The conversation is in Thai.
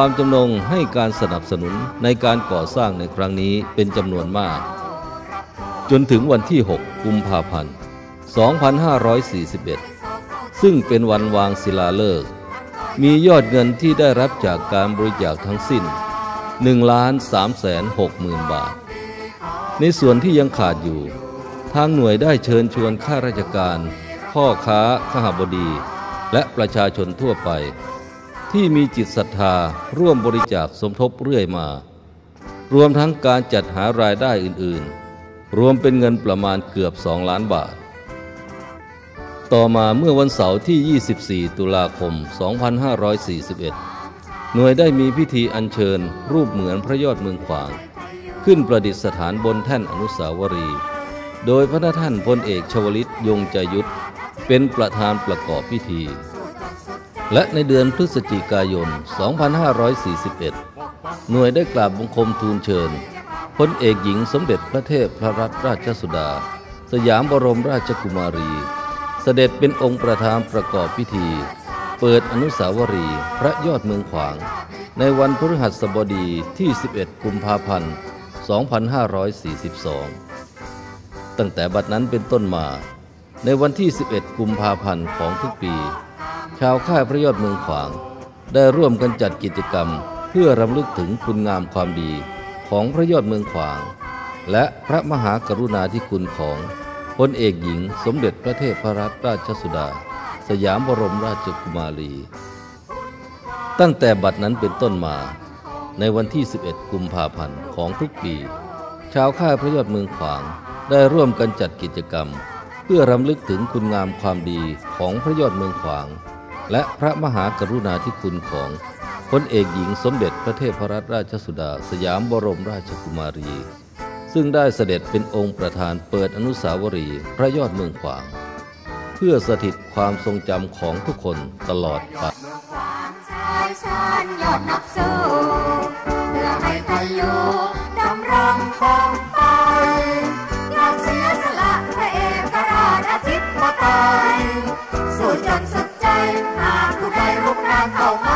ความจำนงให้การสนับสนุนในการก่อสร้างในครั้งนี้เป็นจำนวนมาก จนถึงวันที่ 6 กุมภาพันธ์ 2541 ซึ่งเป็นวันวางศิลาฤกษ์มียอดเงินที่ได้รับจากการบริจาคทั้งสิ้น1ล้าน3แสน6หมื่นบาท ในส่วนที่ยังขาดอยู่ ทางหน่วยได้เชิญชวนข้าราชการ พ่อค้า ขหบดี และประชาชนทั่วไป ที่มีจิตศรัทธาร่วมบริจาคสมทบเรื่อยมา รวมทั้งการจัดหารายได้อื่นๆ รวมเป็นเงินประมาณเกือบ 2 ล้านบาท ต่อมาเมื่อวันเสาร์ที่ 24 ตุลาคม 2541 หน่วยได้มีพิธีอัญเชิญรูปเหมือนพระยอดเมืองขวาง ขึ้นประดิษฐานบนแท่นอนุสาวรีย์โดยพระท่านพลเอกชวลิตยงใจยุทธเป็นประธานประกอบพิธี และในเดือนพฤศจิกายน 2541 หน่วยได้กราบบังคมทูลเชิญพลเอกหญิงสมเด็จพระเทพพระรัตนราชสุดา สยามบรมราชกุมารี เสด็จเป็นองค์ประธานประกอบพิธี เปิดอนุสาวรีย์พระยอดเมืองขวาง ในวันพฤหัสบดีที่ 11 กุมภาพันธ์ 2542 ตั้งแต่บัดนั้นเป็นต้นมา ในวันที่ 11 กุมภาพันธ์ของทุกปี ชาวค่ายพระยอดเมืองขวาง ได้ร่วมกันจัดกิจกรรม เพื่อรำลึกถึงคุณงามความดีของพระยอดเมืองขวาง และพระมหากรุณาธิคุณของพลเอกหญิงสมเด็จพระเทพรัตนราชสุดา สยามบรมราชกุมารี ตั้งแต่บัดนั้นเป็นต้นมา ในวันที่ 11 กุมภาพันธ์ของทุกปี ชาวค่ายพระยอดเมืองขวางได้ร่วมกันจัดกิจกรรม เพื่อรำลึกถึงคุณงามความดีของพระยอดเมืองขวาง และพระมหากรุณาธิคุณของพลเอกหญิงสมเด็จพระเทพรัตนราชสุดา สยามบรมราชกุมารี ซึ่งได้เสด็จเป็นองค์ประธานเปิดอนุสาวรีย์พระยอดเมืองขวาง เพื่อสถิตความทรงจำของทุกคนตลอดไปชายชาญยอดนักเสียสละพระเอกราชอาทิตย์มาตาย acalmar.